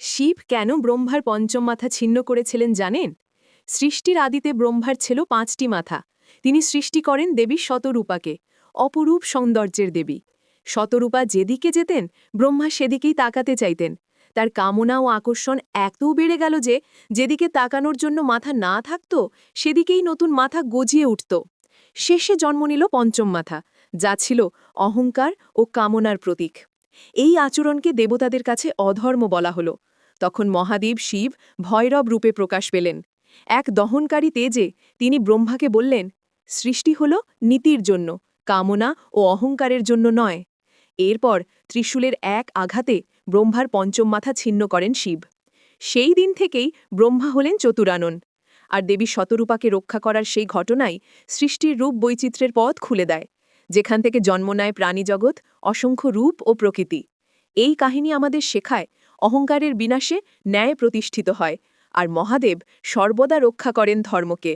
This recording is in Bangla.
শিব কেন ব্রহ্মার পঞ্চম মাথা ছিন্ন করেছিলেন জানেন? সৃষ্টির আদিতে ব্রহ্মার ছিল পাঁচটি মাথা। তিনি সৃষ্টি করেন দেবী শতরূপাকে, অপরূপ সৌন্দর্যের দেবী। শতরূপা যেদিকে যেতেন, ব্রহ্মা সেদিকেই তাকাতে চাইতেন। তার কামনা ও আকর্ষণ এত বেড়ে গেল যে, যেদিকে তাকানোর জন্য মাথা না থাকত, সেদিকেই নতুন মাথা গজিয়ে উঠত। শেষে জন্ম নিল পঞ্চম মাথা, যা ছিল অহংকার ও কামনার প্রতীক। এই আচরণকে দেবতাদের কাছে অধর্ম বলা হল। তখন মহাদেব শিব ভৈরব রূপে প্রকাশ পেলেন। এক দহনকারী তেজে তিনি ব্রহ্মাকে বললেন, সৃষ্টি হল নীতির জন্য, কামনা ও অহংকারের জন্য নয়। এরপর ত্রিশূলের এক আঘাতে ব্রহ্মার পঞ্চম মাথা ছিন্ন করেন শিব। সেই দিন থেকেই ব্রহ্মা হলেন চতুরানন। আর দেবী শতরূপাকে রক্ষা করার সেই ঘটনাই সৃষ্টির রূপ বৈচিত্র্যের পথ খুলে দেয়, যেখান থেকে জন্ম নেয় প্রাণীজগৎ, অসংখ্য রূপ ও প্রকৃতি। এই কাহিনী আমাদের শেখায় অহংকারের বিনাশে ন্যায় প্রতিষ্ঠিত হয় আর মহাদেব সর্বদা রক্ষা করেন ধর্মকে।